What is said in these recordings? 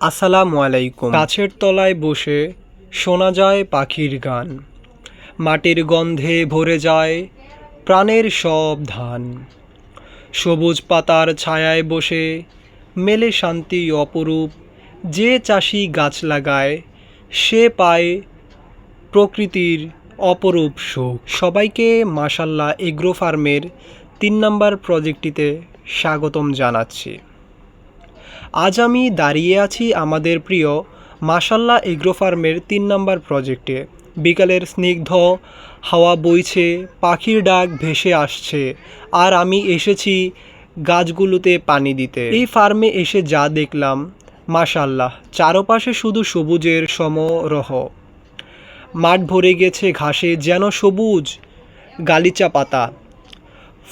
আসসালামু আলাইকুম। গাছের তলায় বসে শোনা যায় পাখির গান। মাটির গন্ধে ভরে যায় প্রাণের সব ধান। সবুজ পাতার ছায়ায় বসে মেলে শান্তি অপরূপ। যে চাষি গাছ লাগায়, সে পায় প্রকৃতির অপরূপ সুখ। সবাইকে মাসাল্লাহ এগ্রো ফার্মের তিন নম্বর প্রজেক্টটিতে স্বাগতম জানাচ্ছি। আজ আমি দাঁড়িয়ে আছি আমাদের প্রিয় মাসাল্লাহ এগ্রো ফার্মের তিন নম্বর প্রজেক্টে। বিকালের স্নিগ্ধ হাওয়া বইছে, পাখির ডাক ভেসে আসছে, আর আমি এসেছি গাছগুলোতে পানি দিতে। এই ফার্মে এসে যা দেখলাম, মাশাল্লাহ, চারপাশে শুধু সবুজের সমারোহ। মাঠ ভরে গেছে ঘাসে যেন সবুজ গালিচা পাতা।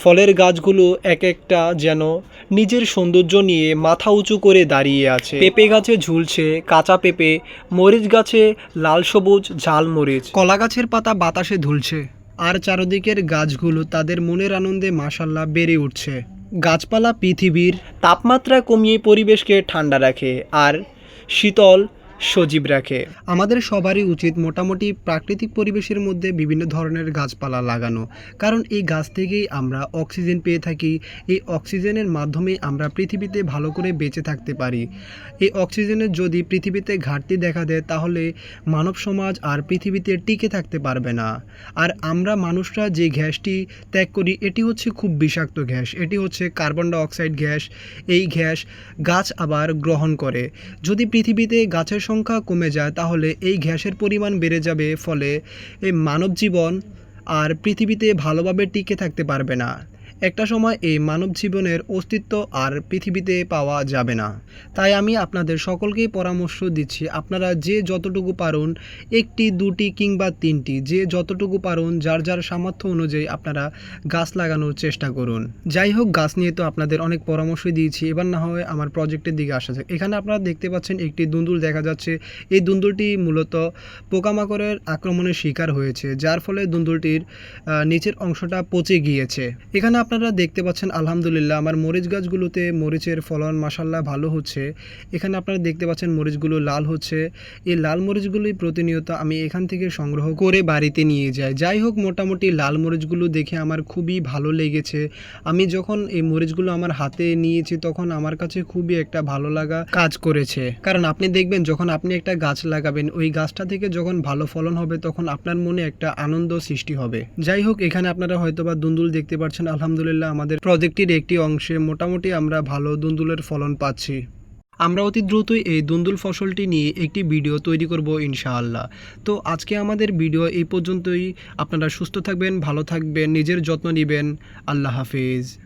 ফলের গাছগুলো এক একটা যেন নিজের সৌন্দর্য নিয়ে মাথা উঁচু করে দাঁড়িয়ে আছে। পেঁপে গাছে ঝুলছে কাঁচা পেঁপে, মরিচ গাছে লাল সবুজ, ঝাল মরিচ। কলা গাছের পাতা বাতাসে ঝুলছে আর চারদিকের গাছগুলো তাদের মনের আনন্দে মাসাল্লাহ বেড়ে উঠছে। গাছপালা পৃথিবীর তাপমাত্রা কমিয়ে পরিবেশকে ঠান্ডা রাখে, আর শীতল সজীব রাখে। আমাদের সবারই উচিত মোটামুটি প্রাকৃতিক পরিবেশের মধ্যে বিভিন্ন ধরনের গাছপালা লাগানো। কারণ এই গাছ থেকেই আমরা অক্সিজেন পেয়ে থাকি। এই অক্সিজেনের মাধ্যমে আমরা পৃথিবীতে ভালো করে বেঁচে থাকতে পারি। এই অক্সিজেনের যদি পৃথিবীতে ঘাটতি দেখা দেয়, তাহলে মানব সমাজ আর পৃথিবীতে টিকে থাকতে পারবে না। আর আমরা মানুষরা যে গ্যাসটি ত্যাগ করি, এটি হচ্ছে খুব বিষাক্ত গ্যাস। এটি হচ্ছে কার্বন ডাইঅক্সাইড গ্যাস। এই গ্যাস গাছ আবার গ্রহণ করে। যদি পৃথিবীতে গাছের সংখ্যা কমে যায়, তাহলে এই গ্যাসের পরিমাণ বেড়ে যাবে, ফলে এই মানব জীবন আর পৃথিবীতে ভালোভাবে টিকে থাকতে পারবে না। একটা সময় এই মানব জীবনের অস্তিত্ব আর পৃথিবীতে পাওয়া যাবে না। তাই আমি আপনাদের সকলকেই পরামর্শ দিচ্ছি, আপনারা যে যতটুকু পারুন, একটি, দুটি কিংবা তিনটি, যে যতটুকু পারুন, যার যার সামর্থ্য অনুযায়ী আপনারা গাছ লাগানোর চেষ্টা করুন। যাই হোক, গাছ নিয়ে তো আপনাদের অনেক পরামর্শ দিয়েছি, এবার না হয় আমার প্রজেক্টের দিকে আসা যাক। এখানে আপনারা দেখতে পাচ্ছেন একটি দুন্দুল দেখা যাচ্ছে। এই দুন্দুলটি মূলত পোকামাকড়ের আক্রমণের শিকার হয়েছে, যার ফলে দুন্দুলটির নিচের অংশটা পচে গিয়েছে। এখানে আপনারা দেখতে পাচ্ছেন, আলহামদুলিল্লাহ, আমার মরিচ গাছগুলোতে মরিচের ফলন মাসাল্লাহ ভালো হচ্ছে। এখানে আপনারা দেখতে পাচ্ছেন, মরিচগুলো লাল হচ্ছে। এই লাল মরিচগুলোই প্রতিনিয়ত আমি এখান থেকে সংগ্রহ করে বাড়িতে নিয়ে যাই। যাই হোক, মোটামুটি লাল মরিচগুলো দেখে আমার খুবই ভালো লেগেছে। আমি যখন এই মরিচগুলো আমার হাতে নিয়েছি, তখন আমার কাছে খুবই একটা ভালো লাগা কাজ করেছে। কারণ আপনি দেখবেন, যখন আপনি একটা গাছ লাগাবেন, ওই গাছটা থেকে যখন ভালো ফলন হবে, তখন আপনার মনে একটা আনন্দ সৃষ্টি হবে। যাই হোক, এখানে আপনারা হয়তোবা দুন্দুল দেখতে পাচ্ছেন, আলহামদুলিল্লাহ। আমাদের প্রজেক্টের একটি অংশে মোটামুটি আমরা ভালো দুন্দুলের ফলন পাচ্ছি। আমরা অতি দ্রুতই এই দুন্দুল ফসলটি নিয়ে একটি ভিডিও তৈরি করব ইনশাআল্লাহ। তো আজকে আমাদের ভিডিও এই পর্যন্তই। আপনারা সুস্থ থাকবেন, ভালো থাকবেন, নিজের যত্ন নেবেন। আল্লাহ হাফিজ।